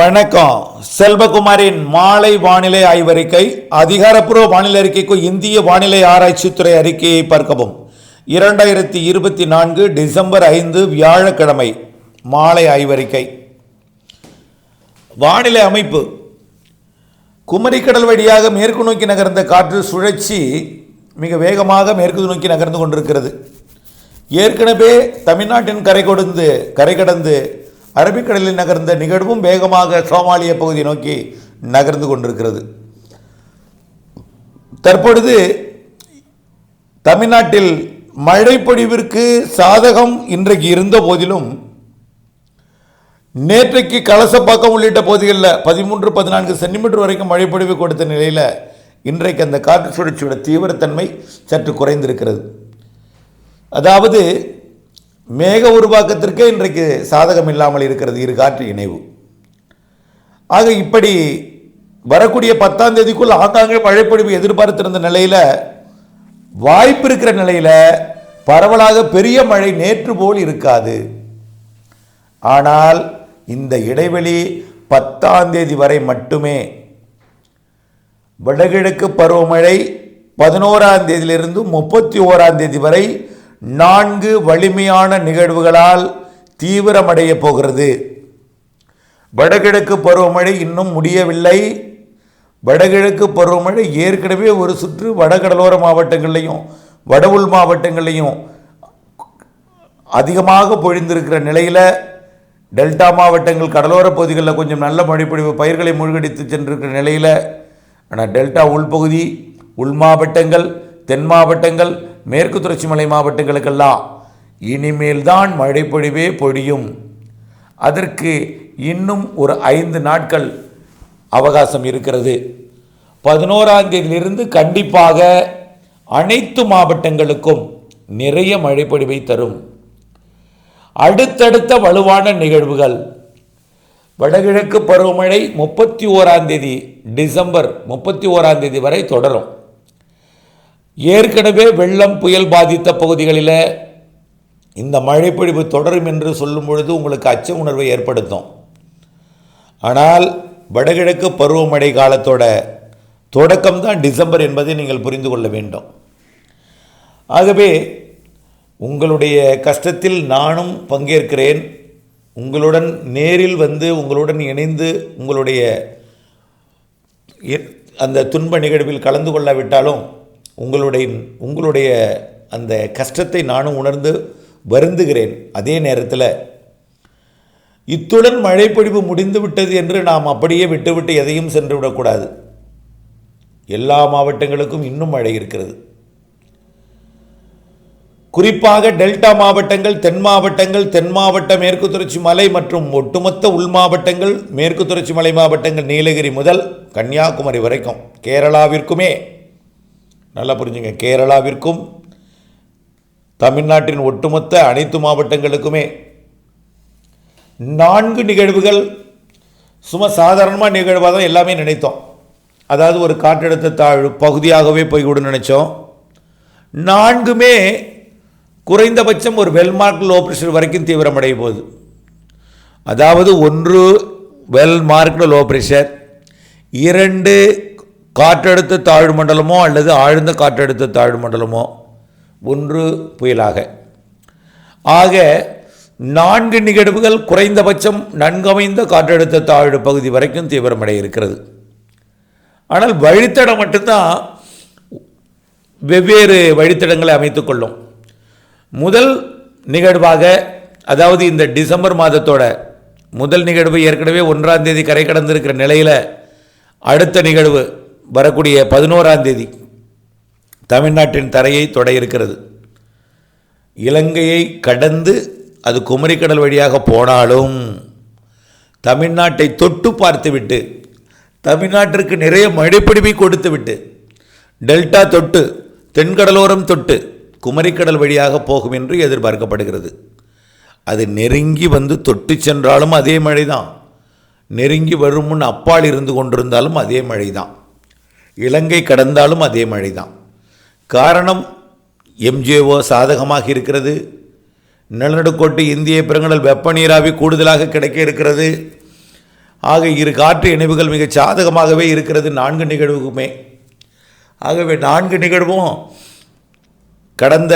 வணக்கம். செல்வகுமாரின் மாலை வானிலை ஆய்வறிக்கை அதிகாரப்பூர்வ வானிலை அறிக்கைக்கு இந்திய வானிலை ஆராய்ச்சித்துறை அறிக்கையை பார்க்கவும். இரண்டாயிரத்தி இருபத்தி நான்கு டிசம்பர் ஐந்து வியாழக்கிழமை மாலை ஆய்வறிக்கை. வானிலை அமைப்பு. குமரிக்கடல் வழியாக மேற்கு நோக்கி நகர்ந்த காற்று சுழற்சி மிக வேகமாக மேற்கு நோக்கி நகர்ந்து கொண்டிருக்கிறது. ஏற்கனவே தமிழ்நாட்டின் கரை கொடுந்து கரை கடந்து அரபிக்கடலில் நகர்ந்த நிகழ்வும் வேகமாக சோமாலிய பகுதி நோக்கி நகர்ந்து கொண்டிருக்கிறது. தற்பொழுது தமிழ்நாட்டில் மழைப்பொழிவிற்கு சாதகம் இன்றைக்கு இருந்த போதிலும் நேற்றைக்கு கலசப்பாக்கம் உள்ளிட்ட பகுதிகளில் பதிமூன்று பதினான்கு சென்டிமீட்டர் வரைக்கும் மழைப்பொழிவு கொடுத்த நிலையில் இன்றைக்கு அந்த காற்று சுழற்சியோட தீவிரத்தன்மை சற்று குறைந்திருக்கிறது. அதாவது மேக உருவாக்கத்திற்கே இன்றைக்கு சாதகம் இல்லாமல் இருக்கிறது இரு காற்று இணைவு. ஆக இப்படி வரக்கூடிய பத்தாம் தேதிக்குள் ஆங்காங்கே மழைப்பொழிவு எதிர்பார்த்திருந்த நிலையில் வாய்ப்பு இருக்கிற நிலையில் பரவலாக பெரிய மழை நேற்று போல் இருக்காது. ஆனால் இந்த இடைவெளி பத்தாம் தேதி வரை மட்டுமே. வடகிழக்கு பருவமழை பதினோராம் தேதியிலிருந்து முப்பத்தி ஓராம் தேதி வரை நான்கு வலிமையான நிகழ்வுகளால் தீவிரமடைய போகிறது. வடகிழக்கு பருவமழை இன்னும் முடியவில்லை. வடகிழக்கு பருவமழை ஏற்கனவே ஒரு சுற்று வடகடலோர மாவட்டங்கள்லையும் வட உள் மாவட்டங்கள்லையும் அதிகமாக பொழிந்திருக்கிற நிலையில் டெல்டா மாவட்டங்கள் கடலோர பகுதிகளில் கொஞ்சம் நல்ல மழைப்பொழிவு பயிர்களை மூழ்கடித்து சென்றிருக்கிற நிலையில் ஆனால் டெல்டா உள்பகுதி உள் மாவட்டங்கள் தென் மாவட்டங்கள் மேற்கு தொடர்ச்சி மலை மாவட்டங்களுக்கெல்லாம் இனிமேல் தான் மழைப்பொழிவே பொழியும். அதற்கு இன்னும் ஒரு ஐந்து நாட்கள் அவகாசம் இருக்கிறது. பதினோராம் தேதியிலிருந்து கண்டிப்பாக அனைத்து மாவட்டங்களுக்கும் நிறைய மழைப்பொழிவை தரும். அடுத்தடுத்த வலுவான நிகழ்வுகள். வடகிழக்கு பருவமழை முப்பத்தி ஓராந்தேதி டிசம்பர் முப்பத்தி ஓராந்தேதி வரை தொடரும். ஏற்கனவே வெள்ளம் புயல் பாதித்த பகுதிகளில் இந்த மழைப்பொழிவு தொடரும் என்று சொல்லும் பொழுது உங்களுக்கு அச்ச உணர்வை ஏற்படுத்தும். ஆனால் வடகிழக்கு பருவமழை காலத்தோட தொடக்கம்தான் டிசம்பர் என்பதை நீங்கள் புரிந்து கொள்ள வேண்டும். ஆகவே உங்களுடைய கஷ்டத்தில் நானும் பங்கேற்கிறேன். உங்களுடன் நேரில் வந்து உங்களுடன் இணைந்து உங்களுடைய அந்த துன்ப நிகழ்வில் கலந்து கொள்ளாவிட்டாலும் உங்களுடைய உங்களுடைய அந்த கஷ்டத்தை நானும் உணர்ந்து வருந்துகிறேன். அதே நேரத்தில் இத்துடன் மழைப்பொழிவு முடிந்து விட்டது என்று நாம் அப்படியே விட்டுவிட்டு எதையும் சென்று விடக்கூடாது. எல்லா மாவட்டங்களுக்கும் இன்னும் மழை இருக்கிறது. குறிப்பாக டெல்டா மாவட்டங்கள் தென் மாவட்டங்கள் தென் மாவட்ட மேற்கு தொடர்ச்சி மலை மற்றும் ஒட்டுமொத்த உள் மாவட்டங்கள் மேற்கு தொடர்ச்சி மலை மாவட்டங்கள் நீலகிரி முதல் கன்னியாகுமரி வரைக்கும். கேரளாவிற்குமே நல்லா புரிஞ்சுங்க. கேரளாவிற்கும் தமிழ்நாட்டின் ஒட்டுமொத்த அனைத்து மாவட்டங்களுக்குமே நான்கு நிகழ்வுகள் சும்மா சாதாரணமாக நிகழ்வாக தான் எல்லாமே நினைத்தோம். அதாவது ஒரு காற்றழுத்த தாழ்வு பகுதியாகவே போய்விடும் நினச்சோம். நான்குமே குறைந்தபட்சம் ஒரு வெல்மார்க் லோ ப்ரெஷர் வரைக்கும் தீவிரமடைய போகுது. அதாவது ஒன்று வெல் மார்க்டு லோ ப்ரெஷர் இரண்டு காற்றழுத்த தாழ்வு மண்டலமோ அல்லது ஆழ்ந்த காற்றழுத்த தாழ்வு மண்டலமோ? ஒன்று புயலாக. ஆக நான்கு நிகழ்வுகள் குறைந்தபட்சம் நன்கமைந்த காற்றழுத்த தாழ்வு பகுதி வரைக்கும் தீவிரமடைய இருக்கிறது. ஆனால் வழித்தடம் மட்டும்தான் வெவ்வேறு வழித்தடங்களை அமைத்துக்கொள்ளும் முதல் நிகழ்வாக அதாவது இந்த டிசம்பர் மாதத்தோட முதல் நிகழ்வு ஏற்கனவே ஒன்றாம் தேதி கரை கடந்திருக்கிற நிலையில் அடுத்த நிகழ்வு வரக்கூடிய பதினோராம் தேதி தமிழ்நாட்டின் தரையை தொட இருக்கிறது இலங்கையை கடந்து அது குமரிக்கடல் வழியாக போனாலும் தமிழ்நாட்டை தொட்டு பார்த்துவிட்டு தமிழ்நாட்டிற்கு நிறைய மழைப்பிடிப்பை கொடுத்துவிட்டு டெல்டா தொட்டு தென்கடலோரம் தொட்டு குமரிக்கடல் வழியாக போகும் என்று எதிர்பார்க்கப்படுகிறது. அது நெருங்கி வந்து தொட்டு சென்றாலும் அதே மழை தான் நெருங்கி வரும் முன் அப்பால் இருந்து கொண்டிருந்தாலும் அதே மழை தான் இலங்கை கடந்தாலும் அதே மழை தான் காரணம் எம்ஜிஓ சாதகமாக இருக்கிறது. நிலநடுக்கோட்டு இந்திய பெருங்கடல் வெப்ப நீராவி கூடுதலாக கிடைக்க இருக்கிறது. ஆக இரு காற்று இணைவுகள் மிக சாதகமாகவே இருக்கிறது நான்கு நிகழ்வுக்குமே. ஆகவே நான்கு நிகழ்வும் கடந்த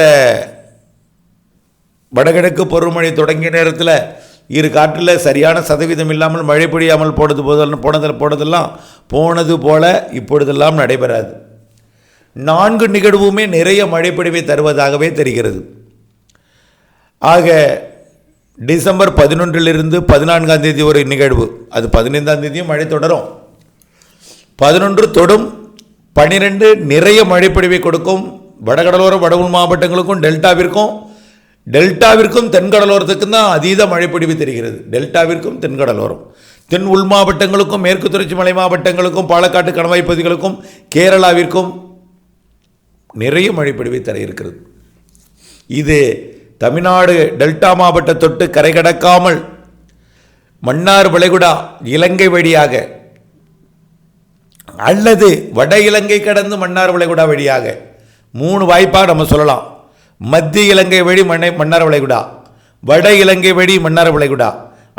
வடகிழக்கு பருவமழை தொடங்கிய நேரத்தில் இரு காற்றில் சரியான சதவீதம் இல்லாமல் மழை பொழியாமல் போனது போதெல்லாம் போனதில் போனதெல்லாம் போனது போல இப்பொழுதெல்லாம் நடைபெறாது. நான்கு நிகழ்வுமே நிறைய மழைப்பொழிவை தருவதாகவே தெரிகிறது. ஆக டிசம்பர் பதினொன்றிலிருந்து பதினான்காம் தேதி ஒரு நிகழ்வு. அது பதினைந்தாம் தேதியும் மழை தொடரும். பதினொன்று தொடும் பனிரெண்டு நிறைய மழைப்பொழிவை கொடுக்கும் வடகடலோர வடவுள் மாவட்டங்களுக்கும் டெல்டாவிற்கும் டெல்டாவிற்கும் தென்கடலோரத்துக்கும் தான் அதீத மழைப்பொழிவு தெரிகிறது. டெல்டாவிற்கும் தென்கடலோரம் தென் உள் மாவட்டங்களுக்கும் மேற்கு தொடர்ச்சி மலை மாவட்டங்களுக்கும் பாலக்காட்டு கணவாய் பகுதிகளுக்கும் கேரளாவிற்கும் நிறைய மழைப்பொழிவை தர இருக்கிறது. இது தமிழ்நாடு டெல்டா மாவட்ட தொட்டு கரை கடக்காமல் மன்னார் வளைகுடா இலங்கை வழியாக அல்லது வட இலங்கை கடந்து மன்னார் வளைகுடா வழியாக மூணு வாய்ப்பாக நம்ம சொல்லலாம். மத்திய இலங்கை வழி மண்ணை மன்னார் வளைகுடா வட இலங்கை வழி மன்னார் வளைகுடா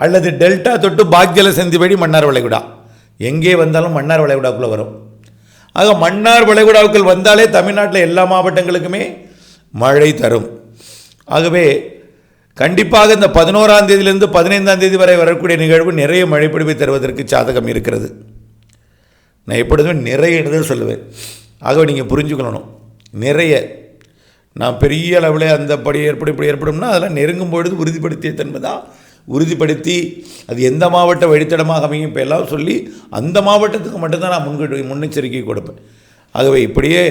அல்லது டெல்டா தொட்டு பாக்யல சந்தி வழி மன்னார் வளைகுடா. எங்கே வந்தாலும் மன்னார் வளைகுடாக்குள்ளே வரும். ஆக மன்னார் வளைகுடாவுக்குள் வந்தாலே தமிழ்நாட்டில் எல்லா மாவட்டங்களுக்குமே மழை தரும். ஆகவே கண்டிப்பாக இந்த பதினோராம் தேதியிலிருந்து பதினைந்தாம் தேதி வரை வரக்கூடிய நிகழ்வு நிறைய மழைப்பிடிப்பை தருவதற்கு சாதகம் இருக்கிறது. நான் எப்பொழுதுமே நிறைய தான் சொல்லுவேன். ஆகவே நீங்கள் புரிஞ்சுக்கணும். நிறைய நான் பெரிய அளவில் அந்த படி ஏற்படும் இப்படி ஏற்படும்னா அதெல்லாம் நெருங்கும் பொழுது உறுதிப்படுத்திய தன்மைதான். உறுதிப்படுத்தி அது எந்த மாவட்ட வழித்தடமாக அமையும் இப்போ எல்லாம் சொல்லி அந்த மாவட்டத்துக்கு மட்டும்தான் நான் முன்கட்டு முன்னெச்சரிக்கை கொடுப்பேன். ஆகவே இப்படியே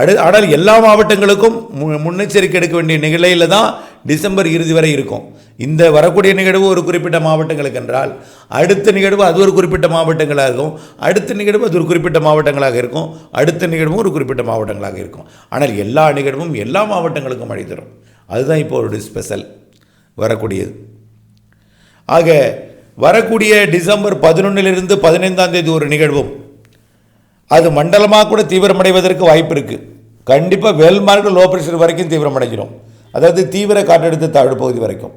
அடு ஆனால் எல்லா மாவட்டங்களுக்கும் மு முன்னெச்சரிக்கை எடுக்க வேண்டிய நிலையில் தான் டிசம்பர் இறுதி வரை இருக்கும். இந்த வரக்கூடிய நிகழ்வு ஒரு குறிப்பிட்ட மாவட்டங்களுக்கு என்றால் அடுத்த நிகழ்வு அது ஒரு குறிப்பிட்ட மாவட்டங்களாக இருக்கும் அடுத்த நிகழ்வு அது ஒரு குறிப்பிட்ட மாவட்டங்களாக இருக்கும் அடுத்த நிகழ்வும் ஒரு குறிப்பிட்ட மாவட்டங்களாக இருக்கும். ஆனால் எல்லா நிகழ்வும் எல்லா மாவட்டங்களுக்கும் மழை தரும் அதுதான் இப்போ ஒரு ஸ்பெஷல் வரக்கூடியது. ஆக வரக்கூடிய டிசம்பர் பதினொன்றிலிருந்து பதினைந்தாம் தேதி ஒரு நிகழ்வும். அது மண்டலமாக கூட தீவிரமடைவதற்கு வாய்ப்பு இருக்குது கண்டிப்பாக வேல்மார்க் லோ ப்ரெஷர் வரைக்கும் தீவிரமடைஞ்சிடும் அதாவது தீவிர காற்றழுத்த தாழ்வு பகுதி வரைக்கும்.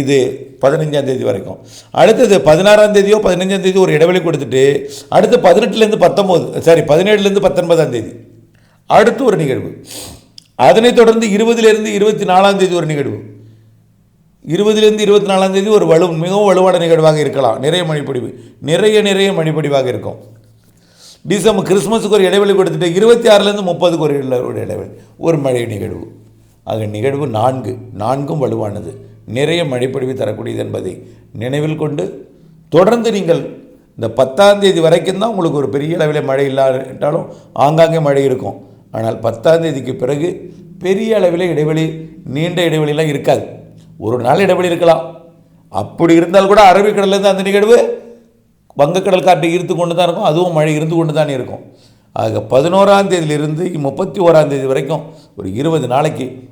இது பதினஞ்சாம் தேதி வரைக்கும். அடுத்தது பதினாறாம் தேதியோ பதினஞ்சாம் தேதியோ ஒரு இடைவெளி கொடுத்துட்டு அடுத்து பதினெட்டுலேருந்து பத்தொம்போது சாரி பதினேழுலேருந்து பத்தொன்பதாம் தேதி. அடுத்து ஒரு நிகழ்வு. அதனைத் தொடர்ந்து இருபதுலேருந்து இருபத்தி நாலாம் தேதி ஒரு நிகழ்வு. இருபதுலேருந்து இருபத்தி நாலாம் தேதி ஒரு வலு மிகவும் வலுவான நிகழ்வாக இருக்கலாம். நிறைய மணிப்பொடிவு நிறைய நிறைய மணிப்பொடிவாக இருக்கும். டிசம்பர் கிறிஸ்மஸுக்கு ஒரு இடைவெளி கொடுத்துட்டு இருபத்தி ஆறுலேருந்து முப்பதுக்கு ஒரு இடைவெளி- ஒரு இடைவெளி ஒரு மழை நிகழ்வு. ஆக நிகழ்வு நான்கு. நான்கும் வலுவானது. நிறைய மழைப்பொழிவு தரக்கூடியது என்பதை நினைவில் கொண்டு தொடர்ந்து நீங்கள் இந்த பத்தாம் தேதி வரைக்கும் தான் உங்களுக்கு ஒரு பெரிய அளவில் மழை இல்லாட்டாலும் ஆங்காங்கே மழை இருக்கும். ஆனால் பத்தாம் தேதிக்கு பிறகு பெரிய அளவில் இடைவெளி நீண்ட இடைவெளியெலாம் இருக்காது. ஒரு நாள் இடைவெளி இருக்கலாம். அப்படி இருந்தால் கூட அரபிக்கடல்லேருந்து அந்த நிகழ்வு வங்கக்கடல் காற்று ஈர்த்து கொண்டு தான் இருக்கும் அதுவும் மழை இருந்து கொண்டு தான் இருக்கும். ஆக பதினோராம் தேதியிலிருந்து முப்பத்தி ஓராம் தேதி வரைக்கும் ஒரு இருபது நாளைக்கு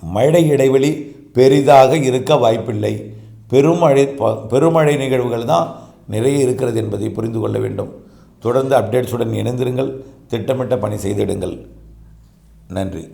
மழை இடைவெளி பெரிதாக இருக்க வாய்ப்பில்லை. பெருமழை ப- பெருமழை நிகழ்வுகள் தான் நிறைய இருக்கிறது என்பதை புரிந்து கொள்ள வேண்டும். தொடர்ந்து அப்டேட்ஸுடன் இணைந்திருங்கள் திட்டமிட்ட பணி செய்திடுங்கள். நன்றி.